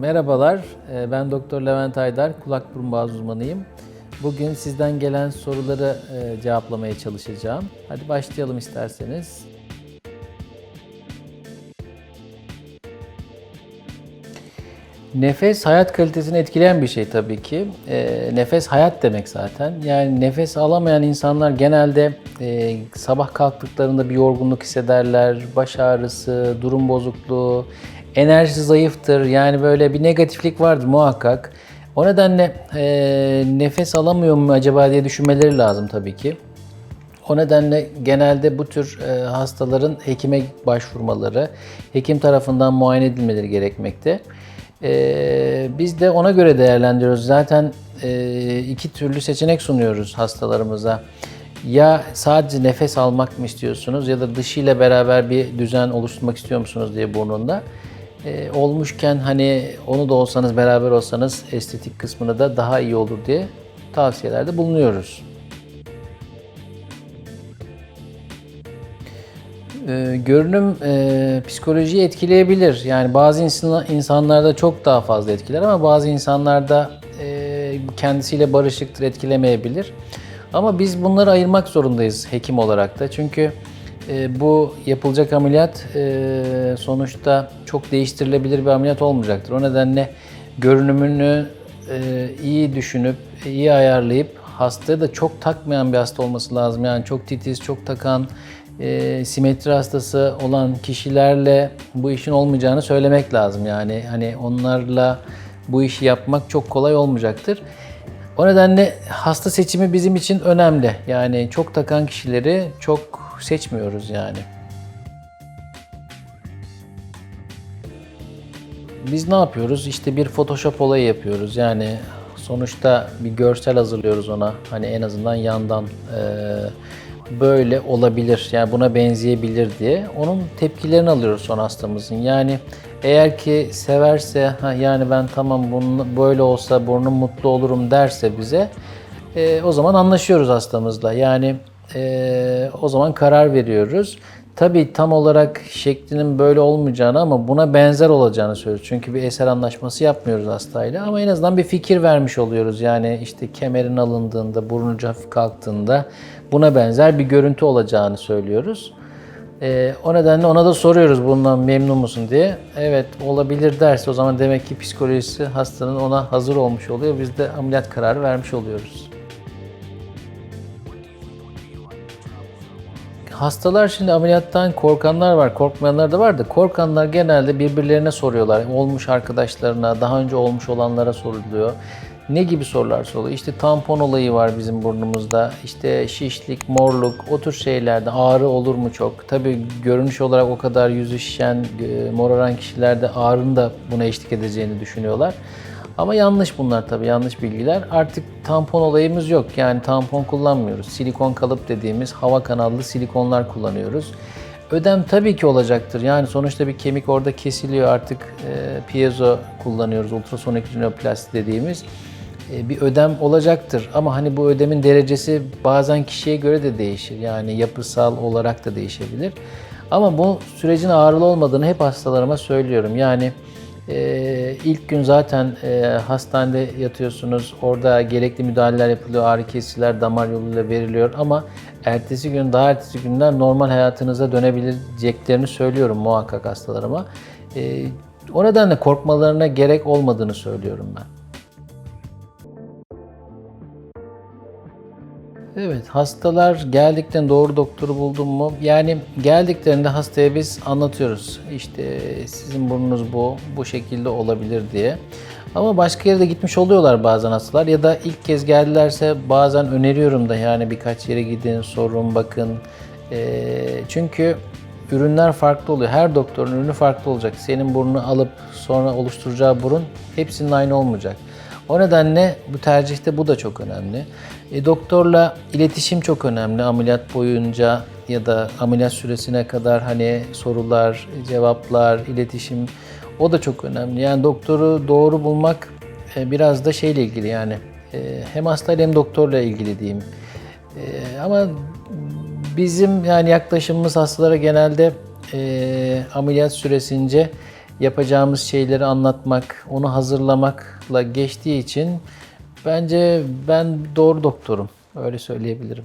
Merhabalar, e, ben Doktor Levent Aydar, kulak burun boğaz uzmanıyım. Bugün sizden gelen soruları e, cevaplamaya çalışacağım. Hadi başlayalım isterseniz. Nefes hayat kalitesini etkileyen bir şey tabii ki. E, nefes hayat demek zaten. Yani nefes alamayan insanlar genelde e, sabah kalktıklarında bir yorgunluk hissederler, baş ağrısı, durum bozukluğu, enerjisi zayıftır. Yani böyle bir negatiflik vardır muhakkak. O nedenle e, nefes alamıyor mu acaba diye düşünmeleri lazım tabii ki. O nedenle genelde bu tür e, hastaların hekime başvurmaları, hekim tarafından muayene edilmeleri gerekmekte. E, biz de ona göre değerlendiriyoruz. Zaten e, iki türlü seçenek sunuyoruz hastalarımıza. Ya sadece nefes almak mı istiyorsunuz ya da dışıyla beraber bir düzen oluşturmak istiyor musunuz diye burnunda. E, olmuşken hani onu da olsanız beraber olsanız estetik kısmını da daha iyi olur diye tavsiyelerde bulunuyoruz. Ee, görünüm e, psikolojiyi etkileyebilir. Yani bazı insan, insanlarda çok daha fazla etkiler ama bazı insanlarda e, kendisiyle barışıktır, etkilemeyebilir. Ama biz bunları ayırmak zorundayız hekim olarak da. Çünkü e, bu yapılacak ameliyat e, sonuçta çok değiştirilebilir bir ameliyat olmayacaktır. O nedenle görünümünü e, iyi düşünüp, iyi ayarlayıp hastaya da çok takmayan bir hasta olması lazım. Yani çok titiz, çok takan, simetri hastası olan kişilerle bu işin olmayacağını söylemek lazım. Yani hani onlarla bu işi yapmak çok kolay olmayacaktır. O nedenle hasta seçimi bizim için önemli. Yani çok takan kişileri çok seçmiyoruz yani. Biz ne yapıyoruz? İşte bir Photoshop olayı yapıyoruz. Yani sonuçta bir görsel hazırlıyoruz ona. Hani en azından yandan e, böyle olabilir, yani buna benzeyebilir diye. Onun tepkilerini alıyoruz son hastamızın. Yani eğer ki severse, ha yani ben tamam bunun böyle olsa burnum mutlu olurum derse bize, e, o zaman anlaşıyoruz hastamızla. Yani e, o zaman karar veriyoruz. Tabii tam olarak şeklinin böyle olmayacağını ama buna benzer olacağını söylüyoruz. Çünkü bir eser anlaşması yapmıyoruz hastayla ama en azından bir fikir vermiş oluyoruz. Yani işte kemerin alındığında, burnu hafif kalktığında buna benzer bir görüntü olacağını söylüyoruz. Ee, o nedenle ona da soruyoruz bundan memnun musun diye. Evet olabilir derse o zaman demek ki psikolojisi hastanın ona hazır olmuş oluyor. Biz de ameliyat kararı vermiş oluyoruz. Hastalar şimdi ameliyattan korkanlar var, korkmayanlar da var da korkanlar genelde birbirlerine soruyorlar. Olmuş arkadaşlarına, daha önce olmuş olanlara soruluyor. Ne gibi sorular soruluyor? İşte tampon olayı var bizim burnumuzda. İşte şişlik, morluk, o tür şeylerde ağrı olur mu çok? Tabii görünüş olarak o kadar yüzü şişen, e, moraran kişilerde ağrının da buna eşlik edeceğini düşünüyorlar. Ama yanlış bunlar tabii, yanlış bilgiler. Artık tampon olayımız yok. Yani tampon kullanmıyoruz. Silikon kalıp dediğimiz hava kanallı silikonlar kullanıyoruz. Ödem tabii ki olacaktır. Yani sonuçta bir kemik orada kesiliyor artık. E, piezo kullanıyoruz, ultrasonik rinoplasti dediğimiz. E, bir ödem olacaktır. Ama hani bu ödemin derecesi bazen kişiye göre de değişir. Yani yapısal olarak da değişebilir. Ama bu sürecin ağrılı olmadığını hep hastalarıma söylüyorum. Yani ee, ilk gün zaten e, hastanede yatıyorsunuz. Orada gerekli müdahaleler yapılıyor. Ağrı kesiciler damar yoluyla veriliyor ama ertesi gün daha ertesi günden normal hayatınıza dönebileceklerini söylüyorum muhakkak hastalarıma. Ee, o nedenle korkmalarına gerek olmadığını söylüyorum ben. Evet, hastalar geldikten doğru doktoru buldum mu? Yani geldiklerinde hastaya biz anlatıyoruz. İşte sizin burnunuz bu, bu şekilde olabilir diye. Ama başka yere de gitmiş oluyorlar bazen hastalar ya da ilk kez geldilerse bazen öneriyorum da yani birkaç yere gidin, sorun, bakın. Ee, çünkü ürünler farklı oluyor. Her doktorun ürünü farklı olacak. Senin burnunu alıp sonra oluşturacağı burun hepsinin aynı olmayacak. O nedenle bu tercihte bu da çok önemli. E, doktorla iletişim çok önemli. Ameliyat boyunca ya da ameliyat süresine kadar hani sorular, cevaplar, iletişim o da çok önemli. Yani doktoru doğru bulmak e, biraz da şeyle ilgili yani e, hem hastayla hem doktorla ilgili diyeyim. E, ama bizim yani yaklaşımımız hastalara genelde e, ameliyat süresince yapacağımız şeyleri anlatmak, onu hazırlamakla geçtiği için bence ben doğru doktorum. Öyle söyleyebilirim.